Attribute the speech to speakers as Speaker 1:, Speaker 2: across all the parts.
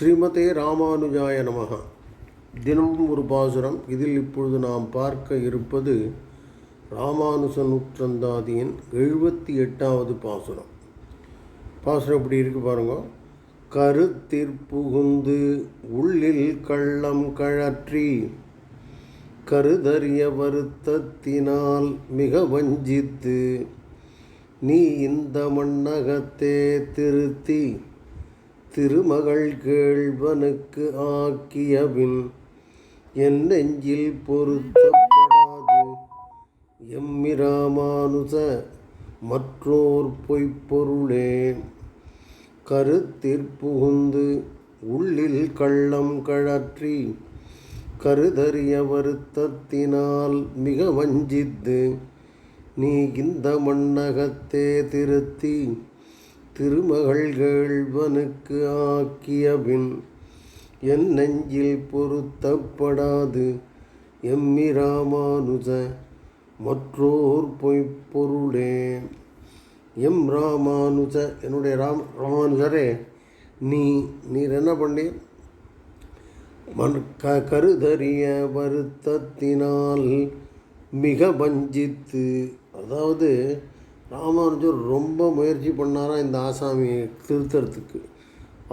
Speaker 1: ஸ்ரீமதே ராமானுஜாய நமக. தினமும் ஒரு பாசுரம். இதில் இப்பொழுது நாம் பார்க்க இருப்பது ராமானுஜ நூற்றந்தாதியின் எழுபத்தி எட்டாவது பாசுரம். பாசுரம் இப்படி இருக்கு பாருங்க. கருத்திற்புகுந்து உள்ளில் கள்ளம் கழற்றி கருதறிய வருத்தத்தினால் மிக வஞ்சித்து நீ இந்த மண்ணகத்தே திருத்தி திருமகள் கேள்வனுக்கு ஆக்கியபின் என் நெஞ்சில் பொருத்தப்படாது. எம்மிராமானுச மற்றோர் பொய்ப்பொருளே. கருத்திற்புகுந்து உள்ளில் கள்ளம் கழற்றி கருதறிய வருத்தத்தினால் மிக வஞ்சித்து நீ இந்த மண்ணகத்தே திருத்தி திருமகள்கேள்வனுக்கு ஆக்கியபின் என் நெஞ்சில் பொருத்தப்படாது எம்மி ராமானுஜ மற்றோர் பொய்ப்பொருளே எம் ராமானுஜ என்னுடைய ராம் ராமானுஜரே நீ நீர் என்ன பண்ணீர்? மன் க கருதறிய வருத்தத்தினால் மிக வஞ்சித்து அதாவது ராமானுஜர் ரொம்ப முயற்சி பண்ணாராம் இந்த ஆசாமியை திருத்தறதுக்கு.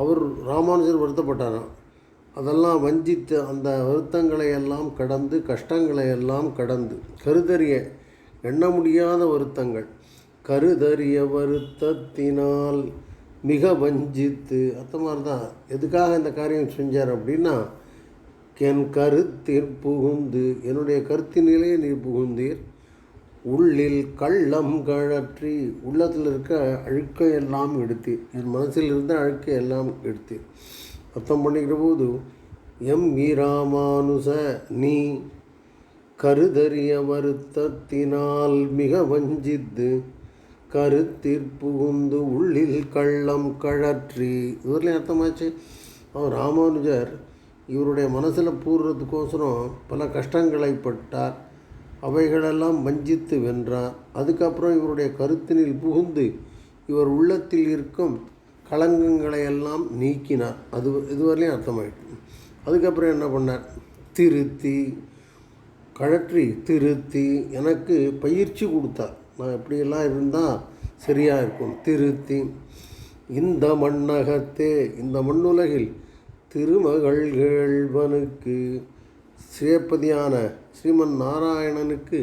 Speaker 1: அவர் ராமானுஜர் வருத்தப்பட்டாராம் அதெல்லாம் வஞ்சித்து அந்த வருத்தங்களை எல்லாம் கடந்து கஷ்டங்களை எல்லாம் கடந்து. கருதறிய எண்ண முடியாத வருத்தங்கள். கருதறிய வருத்தத்தினால் மிக வஞ்சித்து அந்த மாதிரி தான் எதுக்காக இந்த காரியம் செஞ்சார் அப்படின்னா என் கருத்தில் புகுந்து என்னுடைய கருத்தினிலே நீ புகுந்தீர். உள்ளில் கள்ளம் கழற்றி உள்ளத்தில் இருக்க அழுக்கை எல்லாம் எடுத்தீர் என் மனசில் இருந்த அழுக்கை எல்லாம் எடுத்தீர் அர்த்தம் பண்ணிக்கிற போது எம் ராமானுச நீ கருதறிய வருத்தத்தினால் மிக வஞ்சித்து கருத்திற் புகுந்து உள்ளில் கள்ளம் கழற்றி. இதுவரையும் அர்த்தமாச்சு? அவன் ராமானுஜர் இவருடைய மனசில் பூர்றதுக்கோசரம் பல கஷ்டங்களை பட்டார். அவைகளெல்லாம் வஞ்சித்து வென்றார் அதுக்கப்புறம் இவருடைய கருத்தினில் புகுந்து இவர் உள்ளத்தில் இருக்கும் களங்கங்களை எல்லாம் நீக்கினார். அது இதுவரையும் அர்த்தமாயிட்டு அதுக்கப்புறம் என்ன பண்ணார்? திருத்தி கழற்றி திருத்தி எனக்கு பயிற்சி கொடுத்தார். நான் எப்படியெல்லாம் இருந்தால் சரியாக இருக்கும். திருத்தி இந்த மண்ணகத்தே இந்த மண்ணுலகில் திருமகள் கேள்வனுக்கு சிவப்பதியான ஸ்ரீமன் நாராயணனுக்கு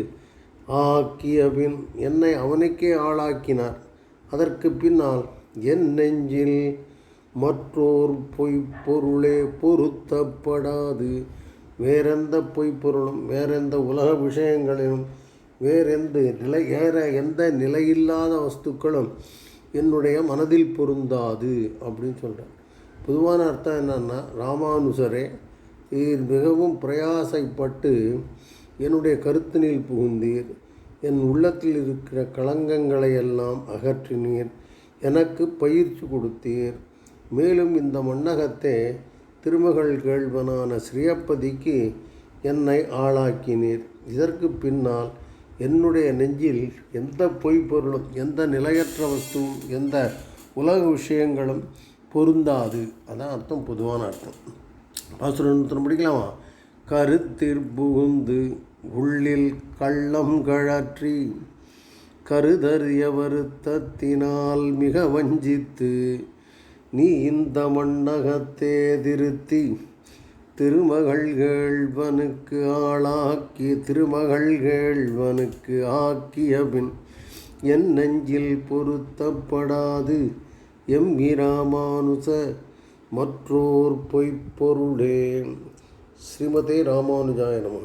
Speaker 1: ஆக்கியபின் என்னை அவனுக்கே ஆளாக்கினார். அதற்கு பின்னால் என் நெஞ்சில் மற்றோர் பொய்ப்பொருளே பொருத்தப்படாது. வேறெந்த பொய்ப்பொருளும் வேறெந்த உலக விஷயங்களிலும் வேறெந்த நிலை வேற எந்த நிலையில்லாத வஸ்துக்களும் என்னுடைய மனதில் பொருந்தாது அப்படின்னு சொல்கிறேன் பொதுவான அர்த்தம் என்னன்னா ராமானுசரே நீர் மிகவும் பிரயாசைப்பட்டு என்னுடைய கருத்தினில் புகுந்தீர். என் உள்ளத்தில் இருக்கிற களங்கங்களை எல்லாம் அகற்றினீர். எனக்கு பயிற்சி கொடுத்தீர். மேலும் இந்த மன்னகத்தை திருமகள் கேள்வனான ஸ்ரீயப்பதிக்கு என்னை ஆளாக்கினீர். இதற்கு பின்னால் என்னுடைய நெஞ்சில் எந்த பொய்ப்பொருளும் எந்த நிலையற்ற வஸ்துவும் எந்த உலக விஷயங்களும் பொருந்தாது. அதான் அர்த்தம் பொதுவான அர்த்தம். பாசுரம் படிக்கலாமா. கருத்திற் புகுந்து உள்ளில் கள்ளம் கழற்றி கருதறிய வருத்தத்தினால் மிக வஞ்சித்து நீ இந்த மண்ணகத்தே திருத்தி திருமகள் கேள்வனுக்கு ஆளாக்கி திருமகள் கேள்வனுக்கு ஆக்கிய பின் என் நெஞ்சில் பொருத்தப்படாது. எம் இராமானுச மற்றோர் பொய்ப்பொருளே ஸ்ரீமதே ராமானுஜாய நம.